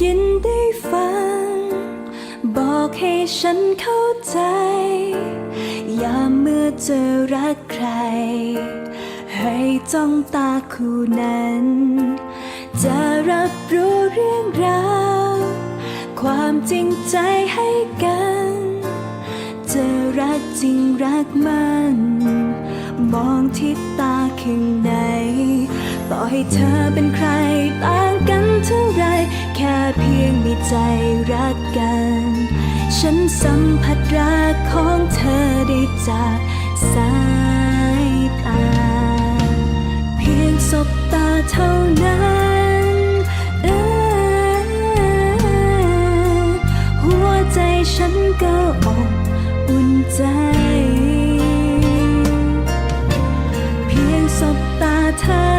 ยินได้ฟัง บอกให้ฉันเข้าใจ ยามเมื่อเจอรักใคร ให้จ้องตาคู่นั้น จะรับรู้เรื่องราว ความจริงใจให้กัน เจอรักจริงรักมัน มองที่ตาข้างในต่อให้เธอเป็นใคร ฉันสัมผัสรักของเธอได้จากสายตา เพียงสบตาเท่านั้นหัวใจฉันก็อบอุ่นใจ เพียงสบตาเธอ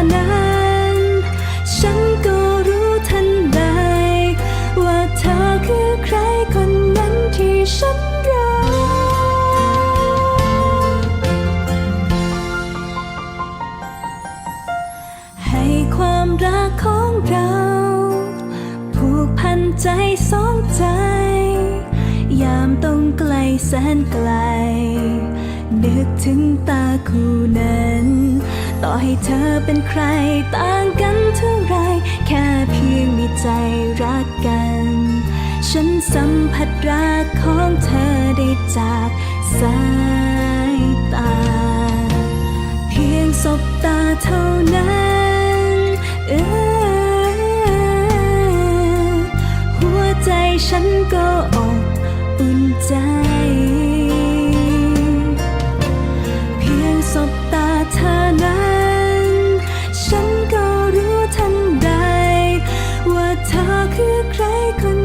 ใจสองใจ ยามต้องไกลแสนไกล นึกถึงตาคู่นั้น ต่อให้เธอเป็นใครต่างกันเท่าไร แค่เพียงมีใจรักกัน ฉันสัมผัสรักของเธอได้จากสายตา เพียงสบตาเท่านั้น ก็อบอุ่นใจ เพียงสบตาเธอนั้น ฉันก็รู้ทันใด ว่าเธอคือใครคน